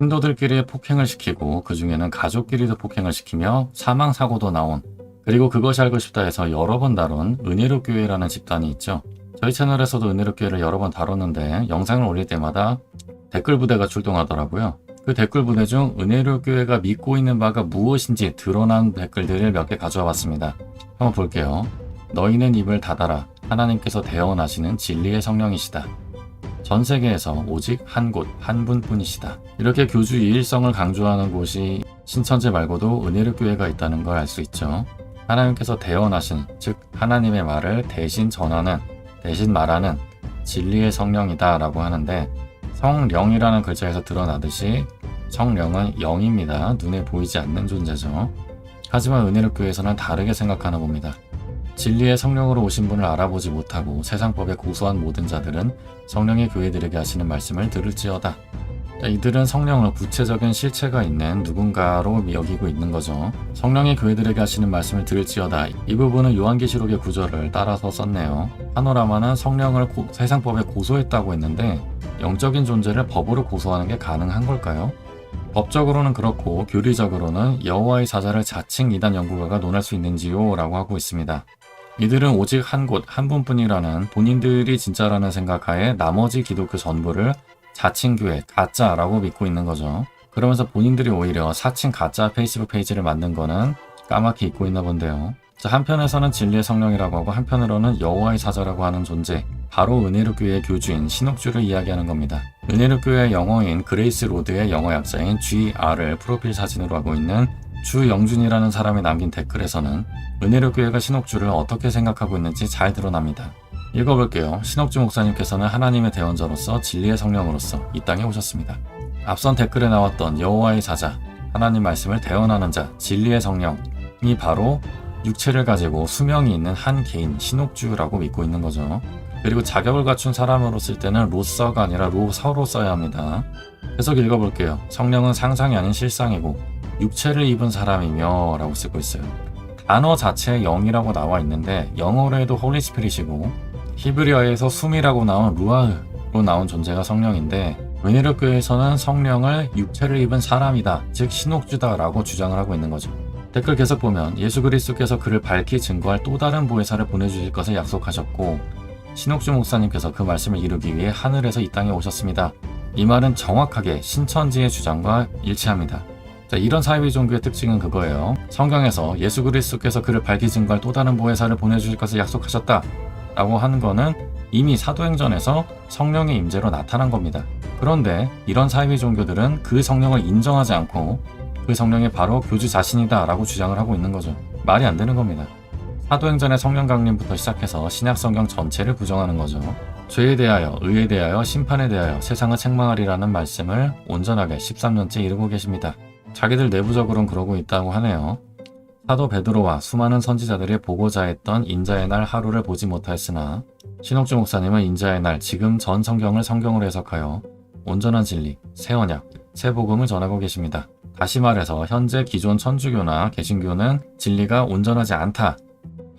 신도들끼리 폭행을 시키고 그 중에는 가족끼리도 폭행을 시키며 사망 사고도 나온 그리고 그것이 알고 싶다 해서 여러 번 다룬 은혜로 교회라는 집단이 있죠. 저희 채널에서도 은혜로 교회를 여러 번 다뤘는데 영상을 올릴 때마다 댓글 부대가 출동하더라고요. 그 댓글 부대 중 은혜로 교회가 믿고 있는 바가 무엇인지 드러난 댓글들을 몇 개 가져와 봤습니다. 한번 볼게요. 너희는 입을 닫아라. 하나님께서 대언하시는 진리의 성령이시다. 전 세계에서 오직 한 곳, 한 분뿐이시다. 이렇게 교주 이일성을 강조하는 곳이 신천지 말고도 은혜로 교회가 있다는 걸 알 수 있죠. 하나님께서 대언하신, 즉 하나님의 말을 대신 전하는, 대신 말하는 진리의 성령이다 라고 하는데 성령이라는 글자에서 드러나듯이 성령은 영입니다. 눈에 보이지 않는 존재죠. 하지만 은혜로 교회에서는 다르게 생각하나 봅니다. 진리의 성령으로 오신 분을 알아보지 못하고 세상법에 고소한 모든 자들은 성령의 교회들에게 하시는 말씀을 들을지어다. 자, 이들은 성령을 구체적인 실체가 있는 누군가로 여기고 있는 거죠. 성령의 교회들에게 하시는 말씀을 들을지어다. 이 부분은 요한계시록의 구절을 따라서 썼네요. 파노라마는 성령을 고- 세상법에 고소했다고 했는데 영적인 존재를 법으로 고소하는 게 가능한 걸까요? 법적으로는 그렇고 교리적으로는 여호와의 사자를 자칭 이단 연구가가 논할 수 있는지요? 라고 하고 있습니다. 이들은 오직 한 곳, 한 분뿐이라는 본인들이 진짜라는 생각하에 나머지 기독교 전부를 자칭 교회, 가짜라고 믿고 있는 거죠. 그러면서 본인들이 오히려 사칭 가짜 페이스북 페이지를 만든 거는 까맣게 잊고 있나 본데요. 자, 한편에서는 진리의 성령이라고 하고 한편으로는 여호와의 사자라고 하는 존재, 바로 은혜로 교회의 교주인 신옥주를 이야기하는 겁니다. 은혜로 교회의 영어인 그레이스 로드의 영어 약자인 GR을 프로필 사진으로 하고 있는 주영준이라는 사람이 남긴 댓글에서는 은혜로 교회가 신옥주를 어떻게 생각하고 있는지 잘 드러납니다. 읽어볼게요. 신옥주 목사님께서는 하나님의 대원자로서 진리의 성령으로서 이 땅에 오셨습니다. 앞선 댓글에 나왔던 여호와의 사자, 하나님 말씀을 대언하는 자, 진리의 성령이 바로 육체를 가지고 수명이 있는 한 개인 신옥주라고 믿고 있는 거죠. 그리고 자격을 갖춘 사람으로 쓸 때는 로서가 아니라 로서로 써야 합니다. 계속 읽어볼게요. 성령은 상상이 아닌 실상이고 육체를 입은 사람이며 라고 쓰고 있어요. 단어 자체에 영이라고 나와 있는데 영어로 해도 홀리 스피릿이고 히브리어에서 숨이라고 나온 루아흐로 나온 존재가 성령인데 은혜로 교회에서는 성령을 육체를 입은 사람이다 즉 신옥주다라고 주장을 하고 있는 거죠. 댓글 계속 보면 예수 그리스도께서 그를 밝히 증거할 또 다른 보혜사를 보내주실 것을 약속하셨고 신옥주 목사님께서 그 말씀을 이루기 위해 하늘에서 이 땅에 오셨습니다. 이 말은 정확하게 신천지의 주장과 일치합니다. 자, 이런 사회비 종교의 특징은 그거예요. 성경에서 예수 그리스도께서 그를 밝히 증거할 또 다른 보혜사를 보내주실 것을 약속하셨다. 라고 하는 거는 이미 사도행전에서 성령의 임재로 나타난 겁니다. 그런데 이런 사회비 종교들은 그 성령을 인정하지 않고 그 성령이 바로 교주 자신이다 라고 주장을 하고 있는 거죠. 말이 안 되는 겁니다. 사도행전의 성령 강림부터 시작해서 신약 성경 전체를 부정하는 거죠. 죄에 대하여, 의에 대하여, 심판에 대하여 세상을 책망하리라는 말씀을 온전하게 13년째 이루고 계십니다. 자기들 내부적으로는 그러고 있다고 하네요. 사도 베드로와 수많은 선지자들이 보고자 했던 인자의 날 하루를 보지 못하였으나 신옥주 목사님은 인자의 날 지금 전 성경을 성경으로 해석하여 온전한 진리, 새 언약, 새 복음을 전하고 계십니다. 다시 말해서 현재 기존 천주교나 개신교는 진리가 온전하지 않다,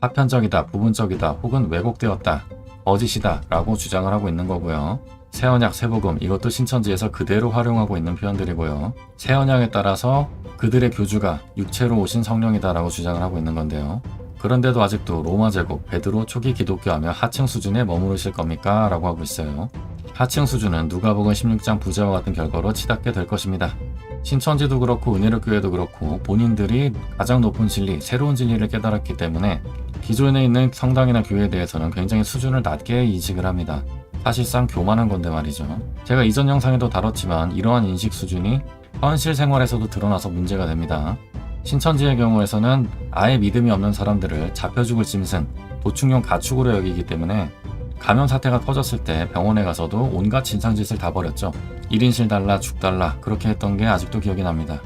파편적이다, 부분적이다, 혹은 왜곡되었다, 거짓이다 라고 주장을 하고 있는 거고요. 새 언약, 새 복음 이것도 신천지에서 그대로 활용하고 있는 표현들이고요. 새 언약에 따라서 그들의 교주가 육체로 오신 성령이다라고 주장을 하고 있는 건데요. 그런데도 아직도 로마 제국, 베드로 초기 기독교하며 하층 수준에 머무르실 겁니까? 라고 하고 있어요. 하층 수준은 누가복음 16장 부제와 같은 결과로 치닫게 될 것입니다. 신천지도 그렇고 은혜로 교회도 그렇고 본인들이 가장 높은 진리, 새로운 진리를 깨달았기 때문에 기존에 있는 성당이나 교회에 대해서는 굉장히 수준을 낮게 인식을 합니다. 사실상 교만한 건데 말이죠. 제가 이전 영상에도 다뤘지만 이러한 인식 수준이 현실 생활에서도 드러나서 문제가 됩니다. 신천지의 경우에서는 아예 믿음이 없는 사람들을 잡혀 죽을 짐승, 도충용 가축으로 여기기 때문에 감염 사태가 터졌을 때 병원에 가서도 온갖 진상짓을 다 벌였죠. 1인실 달라, 죽 달라 그렇게 했던 게 아직도 기억이 납니다.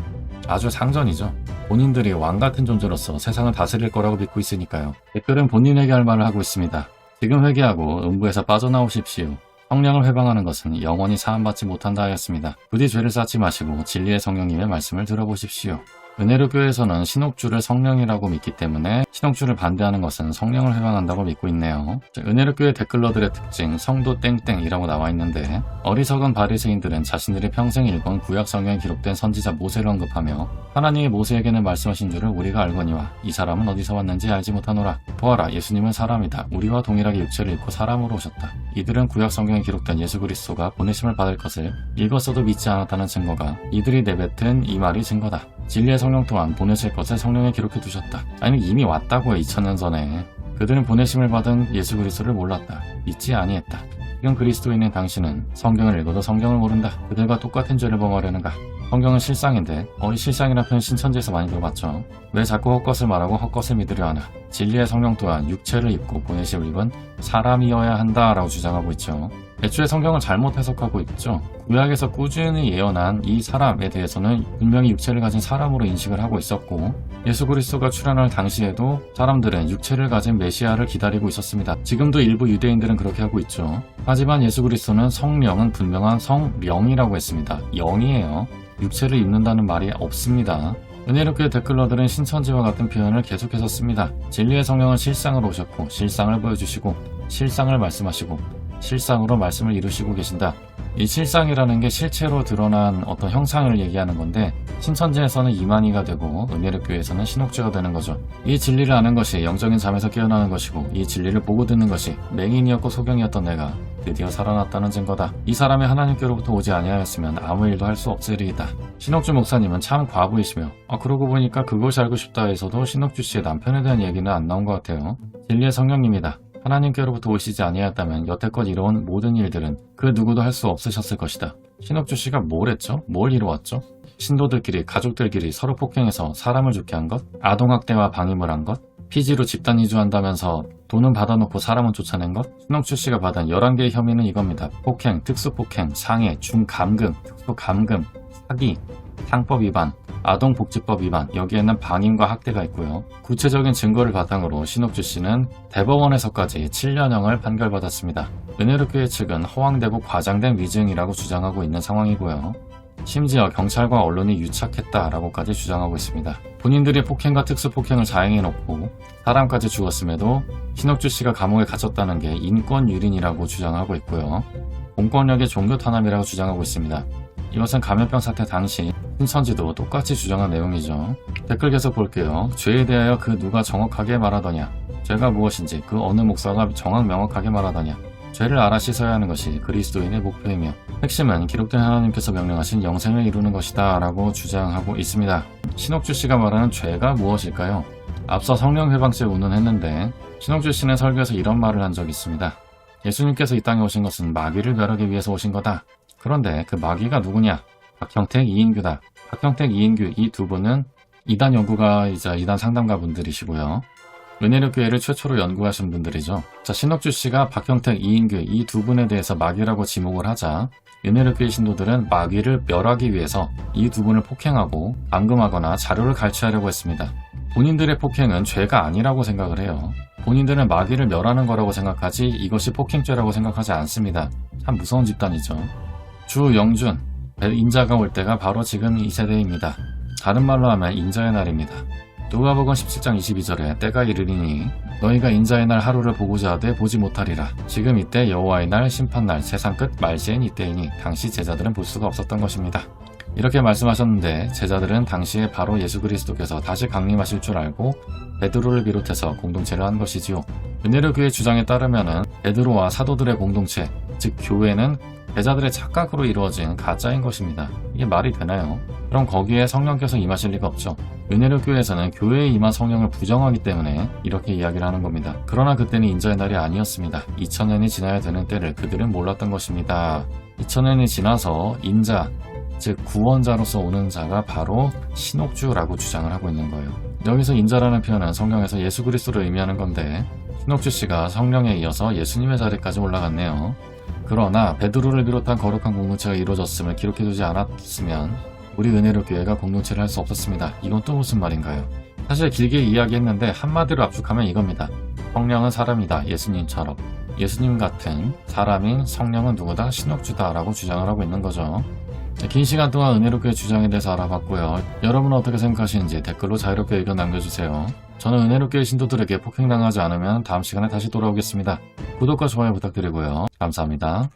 아주 상전이죠. 본인들이 왕 같은 존재로서 세상을 다스릴 거라고 믿고 있으니까요. 댓글은 본인에게 할 말을 하고 있습니다. 지금 회개하고 음부에서 빠져나오십시오. 성령을 회방하는 것은 영원히 사함받지 못한다 하였습니다. 부디 죄를 쌓지 마시고 진리의 성령님의 말씀을 들어보십시오. 은혜로 교회에서는 신옥주를 성령이라고 믿기 때문에 신옥주를 반대하는 것은 성령을 회방한다고 믿고 있네요. 자, 은혜로 교회 댓글러들의 특징 성도 땡땡이라고 나와 있는데 어리석은 바리새인들은 자신들이 평생 읽은 구약 성경에 기록된 선지자 모세를 언급하며 하나님이 모세에게는 말씀하신 줄을 우리가 알거니와 이 사람은 어디서 왔는지 알지 못하노라. 보아라 예수님은 사람이다. 우리와 동일하게 육체를 입고 사람으로 오셨다. 이들은 구약 성경에 기록된 예수 그리스도가 보내심을 받을 것을 읽었어도 믿지 않았다는 증거가 이들이 내뱉은 이 말이 증거다. 진리의 성령 또한 보내실 것을 성령에 기록해 두셨다. 아니 이미 왔다고요 2000년 전에. 그들은 보내심을 받은 예수 그리스도를 몰랐다. 믿지 아니했다. 지금 그리스도인인 당신은 성경을 읽어도 성경을 모른다. 그들과 똑같은 죄를 범하려는가? 성경은 실상인데 어리 실상이라는 표현 신천지에서 많이 들어봤죠. 왜 자꾸 헛것을 말하고 헛것을 믿으려 하나? 진리의 성령 또한 육체를 입고 보내심을 입은 사람이어야 한다라고 주장하고 있죠. 애초에 성경을 잘못 해석하고 있죠. 구약에서 꾸준히 예언한 이 사람에 대해서는 분명히 육체를 가진 사람으로 인식을 하고 있었고 예수 그리스도가 출현할 당시에도 사람들은 육체를 가진 메시아를 기다리고 있었습니다. 지금도 일부 유대인들은 그렇게 하고 있죠. 하지만 예수 그리스도는 성령은 분명한 성령이라고 했습니다. 영이에요. 육체를 입는다는 말이 없습니다. 은혜롭게 댓글러들은 신천지와 같은 표현을 계속해서 씁니다. 진리의 성령은 실상으로 오셨고 실상을 보여주시고 실상을 말씀하시고 실상으로 말씀을 이루시고 계신다. 이 실상이라는 게 실체로 드러난 어떤 형상을 얘기하는 건데 신천지에서는 이만희가 되고 은혜롭교에서는 신옥주가 되는 거죠. 이 진리를 아는 것이 영적인 잠에서 깨어나는 것이고 이 진리를 보고 듣는 것이 맹인이었고 소경이었던 내가 드디어 살아났다는 증거다. 이 사람이 하나님께로부터 오지 아니하였으면 아무 일도 할 수 없으리이다. 신옥주 목사님은 참 과부이시며 아 그러고 보니까 그것이 알고 싶다 해서도 신옥주 씨의 남편에 대한 얘기는 안 나온 것 같아요. 진리의 성령님이다. 하나님께로부터 오시지 아니하였다면 여태껏 이뤄온 모든 일들은 그 누구도 할 수 없으셨을 것이다. 신옥주 씨가 뭘 했죠? 뭘 이루었죠? 신도들끼리 가족들끼리 서로 폭행해서 사람을 죽게 한 것? 아동학대와 방임을 한 것? 피지로 집단 이주한다면서 돈은 받아놓고 사람은 쫓아낸 것? 신옥주 씨가 받은 11개의 혐의는 이겁니다. 폭행, 특수폭행, 상해, 중감금, 특수감금, 사기, 상법 위반, 아동복지법 위반, 여기에는 방임과 학대가 있고요. 구체적인 증거를 바탕으로 신옥주 씨는 대법원에서까지 7년형을 판결받았습니다. 은혜롭교회 측은 허황되고 과장된 위증이라고 주장하고 있는 상황이고요. 심지어 경찰과 언론이 유착했다라고까지 주장하고 있습니다. 본인들이 폭행과 특수폭행을 자행해놓고 사람까지 죽었음에도 신옥주 씨가 감옥에 갇혔다는 게 인권 유린이라고 주장하고 있고요. 공권력의 종교 탄압이라고 주장하고 있습니다. 이것은 감염병 사태 당시 신천지도 똑같이 주장한 내용이죠. 댓글 계속 볼게요. 죄에 대하여 그 누가 정확하게 말하더냐? 죄가 무엇인지 그 어느 목사가 정확 명확하게 말하더냐? 죄를 알아 씻어야 하는 것이 그리스도인의 목표이며 핵심은 기록된 하나님께서 명령하신 영생을 이루는 것이다 라고 주장하고 있습니다. 신옥주 씨가 말하는 죄가 무엇일까요? 앞서 성령 회방죄 운운했는데 신옥주 씨는 설교에서 이런 말을 한 적이 있습니다. 예수님께서 이 땅에 오신 것은 마귀를 멸하기 위해서 오신 거다. 그런데 그 마귀가 누구냐? 박형택, 이인규다. 박형택, 이인규 이 두 분은 이단 연구가이자 이단 상담가 분들이시고요. 은혜력 교회를 최초로 연구하신 분들이죠. 자, 신옥주 씨가 박형택, 이인규 이 두 분에 대해서 마귀라고 지목을 하자 은혜력 교회 신도들은 마귀를 멸하기 위해서 이 두 분을 폭행하고 감금하거나 자료를 갈취하려고 했습니다. 본인들의 폭행은 죄가 아니라고 생각을 해요. 본인들은 마귀를 멸하는 거라고 생각하지 이것이 폭행죄라고 생각하지 않습니다. 참 무서운 집단이죠. 주영준, 인자가 올 때가 바로 지금 이 세대입니다. 다른 말로 하면 인자의 날입니다. 누가복음 17장 22절에 때가 이르리니 너희가 인자의 날 하루를 보고자 하되 보지 못하리라. 지금 이때 여호와의 날 심판날 세상 끝 말세인 이때이니 당시 제자들은 볼 수가 없었던 것입니다. 이렇게 말씀하셨는데 제자들은 당시에 바로 예수 그리스도께서 다시 강림하실 줄 알고 베드로를 비롯해서 공동체를 한 것이지요. 은혜로 교회 주장에 따르면은 베드로와 사도들의 공동체, 즉 교회는 제자들의 착각으로 이루어진 가짜인 것입니다. 이게 말이 되나요? 그럼 거기에 성령께서 임하실 리가 없죠. 은혜로 교회에서는 교회에 임한 성령을 부정하기 때문에 이렇게 이야기를 하는 겁니다. 그러나 그때는 인자의 날이 아니었습니다. 2000년이 지나야 되는 때를 그들은 몰랐던 것입니다. 2000년이 지나서 인자, 즉 구원자로서 오는 자가 바로 신옥주라고 주장을 하고 있는 거예요. 여기서 인자라는 표현은 성경에서 예수 그리스도를 의미하는 건데 신옥주 씨가 성령에 이어서 예수님의 자리까지 올라갔네요. 그러나 베드로를 비롯한 거룩한 공동체가 이루어졌음을 기록해두지 않았으면 우리 은혜로 교회가 공동체를 할 수 없었습니다. 이건 또 무슨 말인가요? 사실 길게 이야기했는데 한마디로 압축하면 이겁니다. 성령은 사람이다. 예수님처럼. 예수님 같은 사람인 성령은 누구다 신옥주다라고 주장을 하고 있는 거죠. 네, 긴 시간 동안 은혜롭게 주장에 대해서 알아봤고요. 여러분은 어떻게 생각하시는지 댓글로 자유롭게 의견 남겨주세요. 저는 은혜롭게 신도들에게 폭행당하지 않으면 다음 시간에 다시 돌아오겠습니다. 구독과 좋아요 부탁드리고요. 감사합니다.